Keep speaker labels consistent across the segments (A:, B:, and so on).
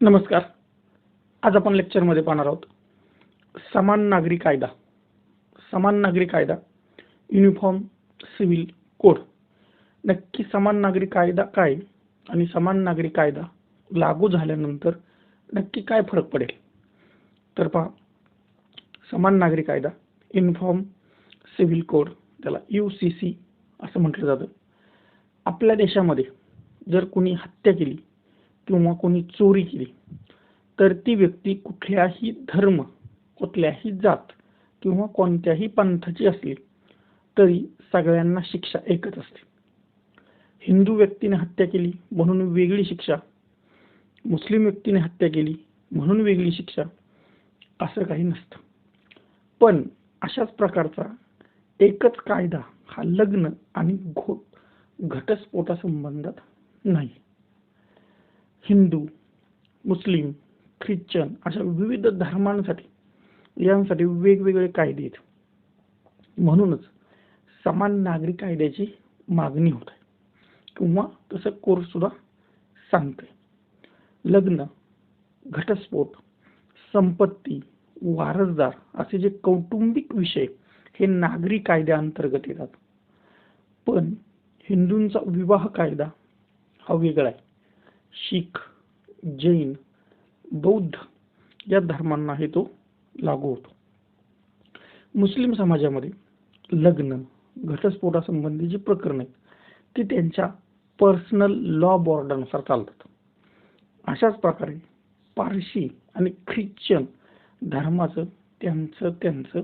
A: नमस्कार. आज आपण लेक्चरमध्ये पाहणार आहोत. समान नागरी कायदा. समान नागरी कायदा युनिफॉर्म सिव्हिल कोड नक्की समान नागरी कायदा काय आणि समान नागरी कायदा लागू झाल्यानंतर नक्की काय फरक पडेल? तर पहा समान नागरी कायदा युनिफॉर्म सिव्हिल कोड त्याला यू सी सी असं म्हटलं जातं. आपल्या देशामध्ये जर कुणी हत्या केली किंवा कोणी चोरी केली तर ती व्यक्ती कुठल्याही धर्म कुठल्याही जात किंवा कोणत्याही पंथाची असली तरी सगळ्यांना शिक्षा एकच असते. हिंदू व्यक्तीने हत्या केली म्हणून वेगळी शिक्षा मुस्लिम व्यक्तीने हत्या केली म्हणून वेगळी शिक्षा असं काही नसतं. पण अशाच प्रकारचा एकच कायदा हा लग्न आणि घो घटस्फोटासंबंधात नाही. हिंदू मुस्लिम ख्रिश्चन अशा विविध धर्मांसाठी यांसाठी वेगवेगळे कायदे आहेत. म्हणूनच समान नागरी कायद्याची मागणी होत आहे. किंवा तसं कोर्स सुद्धा सांगते लग्न घटस्फोट संपत्ती वारसदार असे जे कौटुंबिक विषय हे नागरी कायद्याअंतर्गत येतात. पण हिंदूंचा विवाह कायदा हा वेगळा आहे. शीख जैन बौद्ध या धर्मांनाही तो लागू होतो. मुस्लिम समाजामध्ये लग्न घटस्फोटासंबंधी जी प्रकरण आहेत ती त्यांच्या पर्सनल लॉ बोर्डानुसार चालतात. अशाच प्रकारे पारशी आणि ख्रिश्चन धर्माचं त्यांचं त्यांचं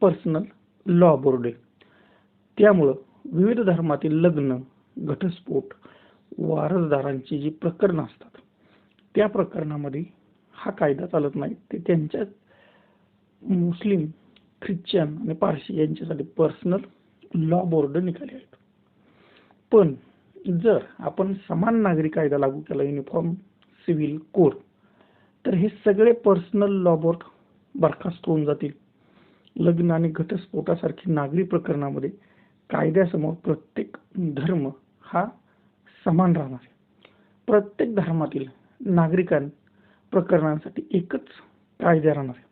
A: पर्सनल लॉ बोर्ड आहे. त्यामुळं विविध धर्मातील लग्न घटस्फोट वारसदारांची जी प्रकरणं असतात त्या प्रकरणामध्ये हा कायदा चालत नाही. ते त्यांच्या मुस्लिम ख्रिश्चन आणि पारशी यांच्यासाठी पर्सनल लॉ बोर्ड निघाले आहेत. पण जर आपण समान नागरी कायदा लागू केला युनिफॉर्म सिव्हिल कोड तर हे सगळे पर्सनल लॉ बोर्ड बरखास्त होऊन जातील. लग्न आणि घटस्फोटासारखी नागरी प्रकरणामध्ये कायद्यासमोर प्रत्येक धर्म हा समान राहणार. आहे प्रत्येक धर्मातील नागरिकां प्रकरणांसाठी एकच कायदा राहणार आहे.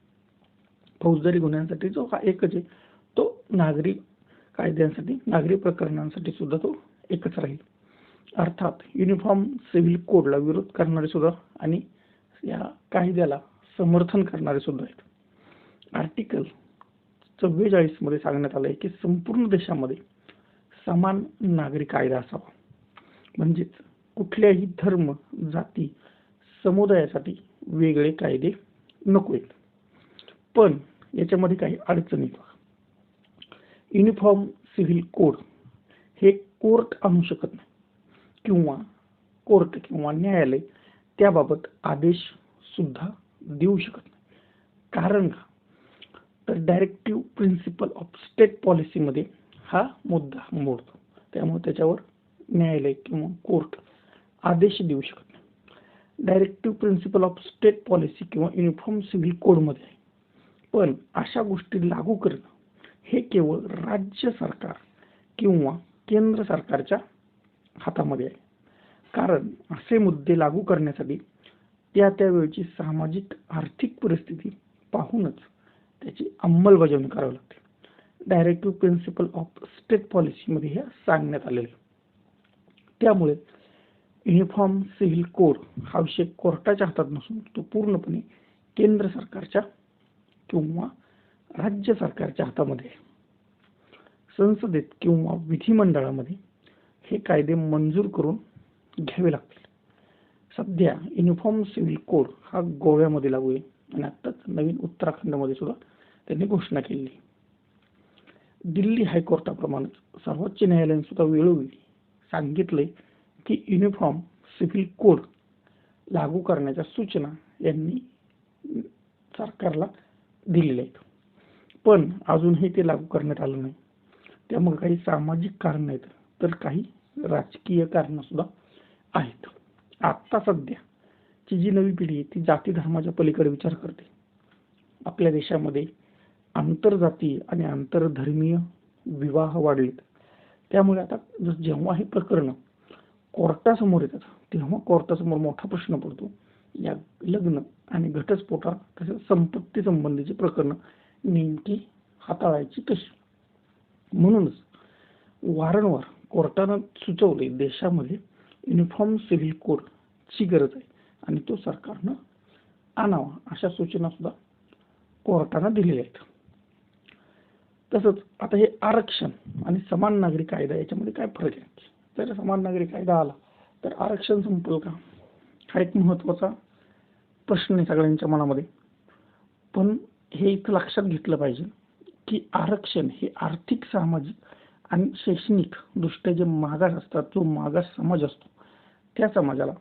A: फौजदारी गुन्ह्यांसाठी जो हा एकच आहे तो नागरी कायद्यांसाठी नागरी प्रकरणांसाठी सुद्धा तो एकच राहील. अर्थात युनिफॉर्म सिव्हिल कोडला विरोध करणारे सुद्धा आणि या कायद्याला समर्थन करणारे सुद्धा आहेत. आर्टिकल चव्वेचाळीसमध्ये सांगण्यात आलं आहे की संपूर्ण देशामध्ये समान नागरी कायदा असावा. म्हणजेच कुठल्याही धर्म जाती समुदायासाठी वेगळे कायदे नको आहेत पण याच्यामध्ये काही अडचणी युनिफॉर्म सिव्हिल कोड हे कोर्ट आणू शकत नाही. किंवा कोर्ट किंवा न्यायालय त्याबाबत आदेश सुद्धा देऊ शकत नाही. कारण का? तर डायरेक्टिव्ह प्रिन्सिपल ऑफ स्टेट पॉलिसीमध्ये हा मुद्दा मोडतो. त्यामुळे त्याच्यावर न्यायालय किंवा कोर्ट आदेश देऊ शकत नाही. Directive principle of state policy किंवा युनिफॉर्म सिव्हिल कोडमध्ये आहे. पण अशा गोष्टी लागू करणं हे केवळ राज्य सरकार किंवा केंद्र सरकारच्या हातामध्ये आहे. कारण असे मुद्दे लागू करण्यासाठी त्या त्यावेळची सामाजिक आर्थिक परिस्थिती पाहूनच त्याची अंमलबजावणी करावी लागते. डायरेक्टिव्ह प्रिन्सिपल ऑफ स्टेट पॉलिसीमध्ये हे सांगण्यात आलेले त्यामुळे युनिफॉर्म सिव्हिल कोड हा विषय कोर्टाच्या हातात नसून तो पूर्णपणे केंद्र सरकारच्या किंवा राज्य सरकारच्या हातामध्ये संसदेत किंवा विधिमंडळामध्ये हे कायदे मंजूर करून घ्यावे लागतील. सध्या युनिफॉर्म सिव्हिल कोड हा गोव्यामध्ये लागू आहे आणि आत्ताच नवीन उत्तराखंडमध्ये सुद्धा त्यांनी घोषणा केली दिल्ली हायकोर्टाप्रमाणेच सर्वोच्च न्यायालयाने सुद्धा वेळोवेळी सांगितले की युनिफॉर्म सिव्हिल कोड लागू करण्याच्या सूचना यांनी सरकारला दिलेल्या आहेत. पण अजूनही ते लागू करण्यात आलं नाही. त्यामुळे काही सामाजिक कारण आहेत तर काही राजकीय कारण सुद्धा आहेत. आता सध्याची जी नवी पिढी आहे ती जाती धर्माच्या पलीकडे विचार करते. आपल्या देशामध्ये आंतरजातीय आणि आंतरधर्मीय विवाह वाढलेत. त्यामुळे आता जेव्हा हे प्रकरण कोर्टासमोर येतात तेव्हा कोर्टासमोर मोठा प्रश्न पडतो. या लग्न आणि घटस्फोटा तसेच संपत्ती संबंधीची प्रकरणं नेमकी हाताळायची कशी? म्हणूनच वारंवार कोर्टानं सुचवले देशामध्ये युनिफॉर्म सिव्हिल कोडची गरज आहे आणि तो सरकारनं आणावा अशा सूचना सुद्धा कोर्टानं दिलेल्या आहेत. तसंच आता हे आरक्षण आणि समान नागरी कायदा याच्यामध्ये काय फरक आहे? जर समान नागरी कायदा आला तर आरक्षण संपेल का? हा एक महत्त्वाचा प्रश्न आहे सगळ्यांच्या मनामध्ये. पण हे इथं लक्षात घेतलं पाहिजे की आरक्षण हे आर्थिक सामाजिक आणि शैक्षणिक दृष्ट्या जे मागास असतात जो मागास समाज असतो त्या समाजाला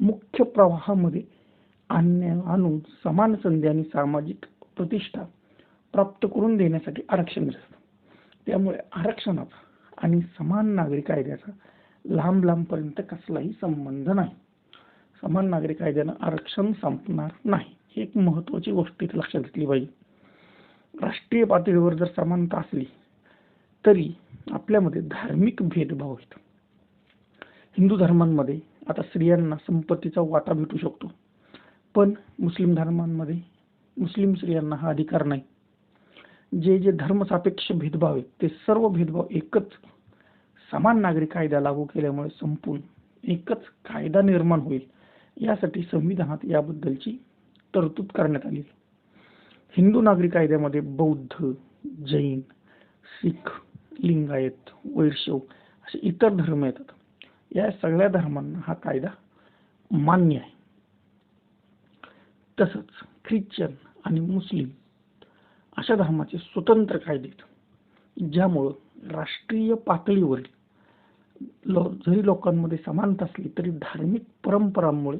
A: मुख्य प्रवाहामध्ये आणण्या आणून समान संधी आणि सामाजिक प्रतिष्ठा प्राप्त करून देण्यासाठी आरक्षण असतं त्यामुळे आरक्षणाचा आणि समान नागरी कायद्याचा लांब लांबपर्यंत कसलाही संबंध नाही. समान नागरी कायद्यानं आरक्षण संपणार नाही. ही एक महत्वाची गोष्ट इथे लक्षात घेतली पाहिजे. राष्ट्रीय पातळीवर जर समानता असली तरी आपल्यामध्ये धार्मिक भेदभाव आहेत. हिंदू धर्मांमध्ये आता स्त्रियांना संपत्तीचा वाटा भेटू शकतो. पण मुस्लिम धर्मांमध्ये मुस्लिम स्त्रियांना हा अधिकार नाही. जे जे धर्मसापेक्ष भेदभाव आहेत ते सर्व भेदभाव एकच समान नागरी कायदा लागू केल्यामुळे संपून एकच कायदा निर्माण होईल यासाठी संविधानात याबद्दलची तरतूद करण्यात आली. हिंदू नागरी कायद्यामध्ये बौद्ध जैन सिख लिंगायत वैष्णव असे इतर धर्म येतात. या सगळ्या धर्मांना हा कायदा मान्य आहे. तसंच ख्रिश्चन आणि मुस्लिम अशा धर्माचे स्वतंत्र कायदे आहेत. ज्यामुळं राष्ट्रीय पातळीवरील लो जरी लोकांमध्ये समानता असली तरी धार्मिक परंपरांमुळे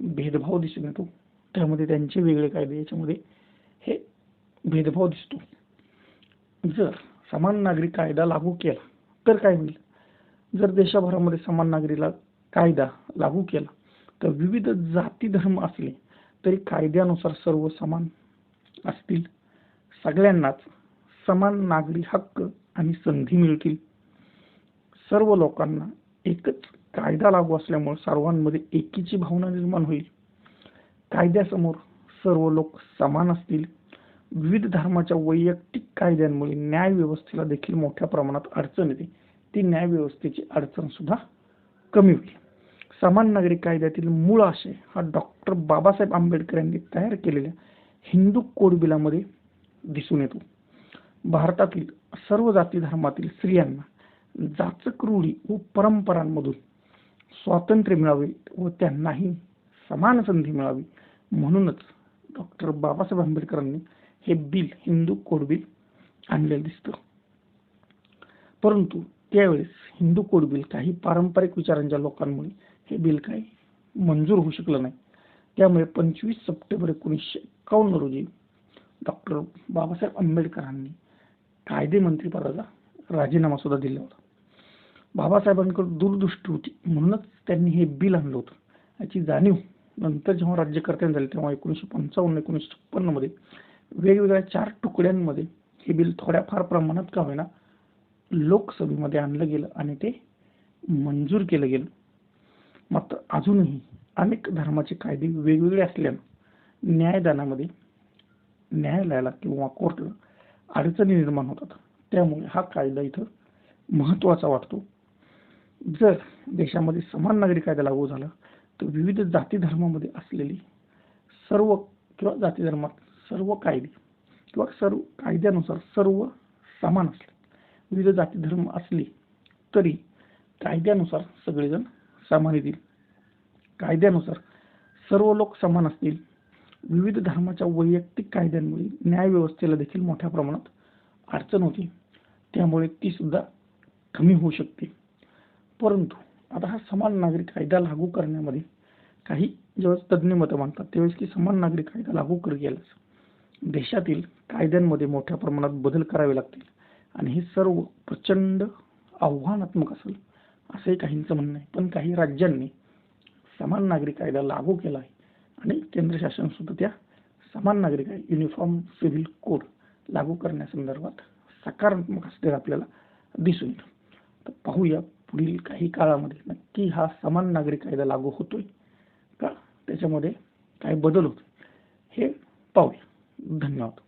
A: भेदभाव दिसून येतो. त्यामध्ये त्यांचे वेगळे कायदे याच्यामध्ये हे भेदभाव दिसतो. जर समान नागरी कायदा लागू केला तर काय होईल? जर देशभरामध्ये समान नागरीला कायदा लागू केला तर विविध जाती धर्म असले तरी कायद्यानुसार सर्व समान असतील. सगळ्यांनाच समान नागरी हक्क आणि संधी मिळतील. सर्व लोकांना एकच कायदा लागू असल्यामुळे सर्वांमध्ये एकीची भावना निर्माण होईल. कायद्यासमोर सर्व लोक समान असतील. विविध धर्माच्या वैयक्तिक कायद्यांमुळे न्यायव्यवस्थेला देखील मोठ्या प्रमाणात अडचण येते. ती न्यायव्यवस्थेची अडचण सुद्धा कमी होईल. समान नागरिक कायद्यातील मूळ आशय हा डॉक्टर बाबासाहेब आंबेडकर यांनी तयार केलेल्या हिंदू कोड बिलामध्ये दिसून येतो. भारतातील सर्व जाती धर्मातील स्त्रियांना जाचक रूढी व परंपरांमधून स्वातंत्र्य मिळावे व त्यांनाही समान संधी मिळावी म्हणूनच डॉक्टर बाबासाहेब आंबेडकरांनी हे बिल हिंदू कोड बिल आणलेलं दिसतं. परंतु त्यावेळेस हिंदू कोड बिल काही पारंपरिक विचारांच्या लोकांमुळे हे बिल काही मंजूर होऊ शकलं नाही. त्यामुळे पंचवीस सप्टेंबर एकोणीसशे एकावन्न रोजी डॉक्टर बाबासाहेब आंबेडकरांनी कायदे मंत्रीपदाचा राजीनामा सुद्धा दिला होता. बाबासाहेबांकडे दूरदृष्टी होती. म्हणूनच त्यांनी हे बिल आणलं होतं. याची जाणीव नंतर जेव्हा राज्यकर्त्यांनी झाली तेव्हा एकोणीसशे पंचावन्न एकोणीसशे छप्पन्नमध्ये वेगवेगळ्या चार तुकड्यांमध्ये हे बिल थोड्याफार प्रमाणात का होईना लोकसभेमध्ये आणलं गेलं आणि ते मंजूर केलं गेलं. मात्र अजूनही अनेक धर्माचे कायदे वेगवेगळे असल्यानं न्यायदानामध्ये न्यायालयाला किंवा कोर्टला अडचणी निर्माण होतात. त्यामुळे हा कायदा इथं महत्त्वाचा वाटतो. जर देशामध्ये समान नागरी कायदा लागू झाला तर विविध जाती धर्मामध्ये असलेली सर्व किंवा जाती धर्मात सर्व कायदे किंवा सर्व कायद्यानुसार सर्व समान असले विविध जाती धर्म असले तरी कायद्यानुसार सगळेजण समान येतील. कायद्यानुसार सर्व लोक समान असतील. विविध धर्माच्या वैयक्तिक कायद्यांमुळे न्याय व्यवस्थेला देखील मोठ्या प्रमाणात अडचण होती. त्यामुळे ती सुद्धा कमी होऊ शकते. परंतु आता हा समान नागरिक कायदा लागू करण्यामध्ये काही जेव्हा तज्ज्ञ मतं मानतात त्यावेळेस की समान नागरिक कायदा लागू कर गेल्यास देशातील कायद्यांमध्ये मोठ्या प्रमाणात बदल करावे लागतील आणि हे सर्व प्रचंड आव्हानात्मक असेल असंही काहींचं म्हणणं आहे. पण काही राज्यांनी समान नागरी कायदा लागू केला आहे. आणि केंद्र शासन सुद्धा त्या समान नागरिक आहे युनिफॉर्म सिव्हिल कोड लागू करण्यासंदर्भात सकारात्मक असलेला आपल्याला दिसून येतं. तर पाहूया पुढील काही काळामध्ये नक्की हा समान नागरिक कायदा लागू होतोय का? त्याच्यामध्ये काय बदल होतो हे पाहूया. धन्यवाद.